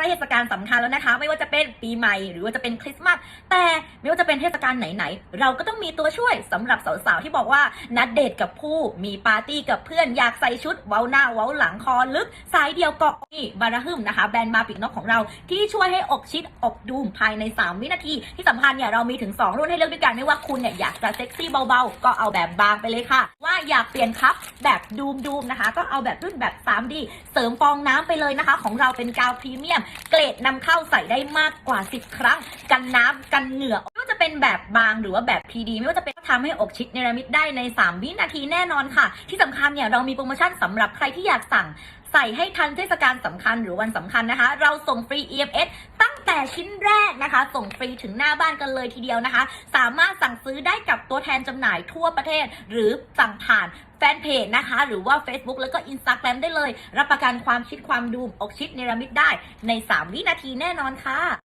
ล้เทศกาลสำคัญแล้วนะคะ ไม่ว่าจะเป็นปีใหม่หรือว่าจะเป็นคริสต์มาสแต่ไม่ว่าจะเป็นเทศกาลไหนๆเราก็ต้องมีตัวช่วยสำหรับสาวๆที่บอกว่านัดเดทกับผู้มีปาร์ตี้กับเพื่อนอยากใส่ชุด เว้าหน้าเว้าหลังคอลึก สายเดียวเกาะนี่บาราฮึมนะคะ แบรนด์มาปิกนกของเราที่ช่วยให้อกชิดอกดูมภายใน 3 วินาที ที่สำคัญเนี่ยเรามีถึง 2 รุ่นให้เลือกด้วยกันไม่ว่าคุณเนี่ยอยากจะเซ็กซี่เบาๆ ก็เอาแบบบางไปเลยค่ะ ว่าอยากเปลี่ยนครับแบบดูมดูมนะคะ ก็เอาแบบรุ่นแบบ 3D เสริมฟองน้ำไปเลยนะคะ ของเราเป็นกาวพรีเมียมเกรดนำเข้าใส่ได้มากกว่า 10 ครั้ง กันน้ำกันเหงื่อไม่ว่าจะเป็นแบบบางหรือว่าแบบ PD ไม่ว่าจะเป็นทำให้อกชิดเนรมิตได้ใน 3 วินาทีแน่นอนค่ะ ที่สำคัญเนี่ยเรามีโปรโมชั่นสำหรับใครที่อยากสั่ง ใส่ให้ทันเทศกาลสำคัญหรือวันสำคัญนะคะ เราส่งฟรี EMS ตั้ง แต่ชิ้นแรกนะคะ ส่งฟรีถึงหน้าบ้านกันเลยทีเดียวนะคะ สามารถสั่งซื้อได้กับตัวแทนจำหน่ายทั่วประเทศ หรือสั่งผ่านแฟนเพจนะคะ หรือว่า Facebook แล้วก็ Instagram ได้เลย รับประกันความชิดความดูมอกชิดเนรมิตได้ใน 3 วินาทีแน่นอนค่ะ